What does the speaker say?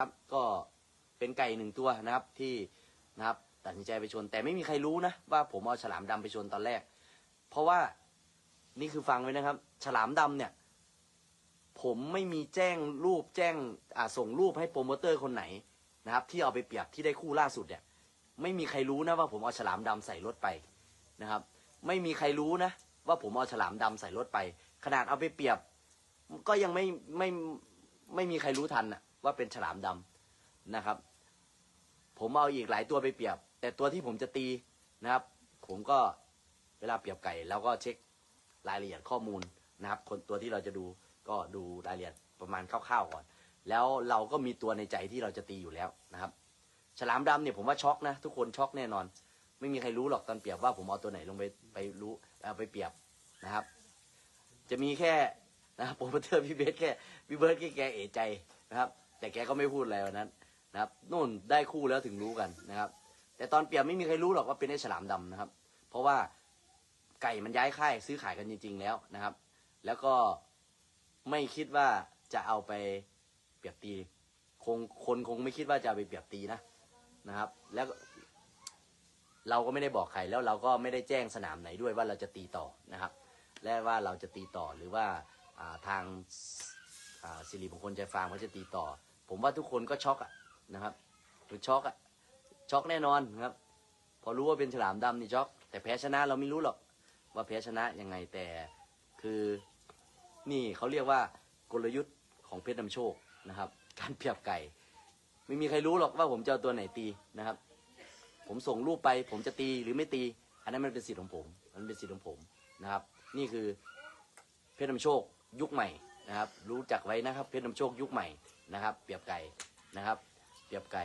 ครับก็เป็นไก่หนึ่งตัวนะครับที่นะครับตัดสินใจไปชน แต่ไม่มีใครรู้นะว่าผมเอาฉลามดำไปชนตอนแรก เพราะว่านี่คือฟังไว้นะครับ ฉลามดำเนี่ย ผมไม่มีแจ้งรูปแจ้งส่งรูปให้โปรโมเตอร์คนไหนนะครับ ที่เอาไปเปรียบที่ได้คู่ล่าสุดเนี่ย ไม่มีใครรู้นะว่าผมเอาฉลามดำใส่รถไปนะครับ ไม่มีใครรู้นะว่าผมเอาฉลามดำใส่รถไป ขนาดเอาไปเปรียบ ก็ยังไม่ไม่ไม่มีใครรู้ทันนะ ว่าเป็นฉลามดำนะครับ ผมเอาอีกหลายตัวไปเปรียบ แต่ตัวที่ผมจะตีนะครับ ผมก็เวลาเปรียบไก่แล้วก็เช็ครายละเอียดข้อมูลนะครับ คนตัวที่เราจะดูก็ดูรายละเอียดประมาณคร่าวๆก่อน แล้วเราก็มีตัวในใจที่เราจะตีอยู่แล้วนะครับ ฉลามดำเนี่ยผมว่าช็อกนะ ทุกคนช็อกแน่นอน ไม่มีใครรู้หรอกตอนเปรียบว่าผมเอาตัวไหนลงไปไปรู้ไปเปรียบนะครับ จะมีแค่นะครับโปรโมเตอร์พี่เบสแค่พี่เบิร์ดแค่แกเอะใจนะครับ แต่แกก็ไม่พูดอะไรวันนั้นนะครับนู่นได้คู่แล้วถึงรู้กันนะครับ แต่ตอนเปรียบไม่มีใครรู้หรอกว่าเป็นไอ้ฉลามดำนะครับ เพราะว่าไก่มันย้ายค่ายซื้อขายกันจริง ๆ แล้วนะครับ แล้วก็ไม่คิดว่าจะเอาไปเปรียบตีคงคนคงไม่คิดว่าจะไปเปรียบตีนะนะครับ แล้วเราก็ไม่ได้บอกใครแล้วเราก็ไม่ได้แจ้งสนามไหนด้วยว่าเราจะตีต่อนะครับ และว่าเราจะตีต่อหรือว่าทาง สิริมงคลใจฟาร์มเขาจะตีต่อ ผมว่าทุกคนก็ช็อกอะนะครับคือช็อกอะช็อกแน่นอนนะครับ พอรู้ว่าเป็นฉลามดำนี่ช็อก แต่แพ้ชนะเราไม่รู้หรอกว่าแพ้ชนะยังไงแต่คือนี่เขาเรียกว่ากลยุทธ์ของเพชรนำโชคนะครับ การเปรียบไก่ ไม่มีใครรู้หรอกว่าผมจะเอาตัวไหนตีนะครับ ผมส่งรูปไป ผมจะตีหรือไม่ตี อันนั้นมันเป็นสิทธิ์ของผม มันเป็นสิทธิ์ของผมนะครับ นี่คือเพชรนำโชคยุคใหม่ นะครับ รู้จักไว้นะครับ เพชรนำโชคยุคใหม่นะครับ เปียบไก่นะครับ เปียบไก่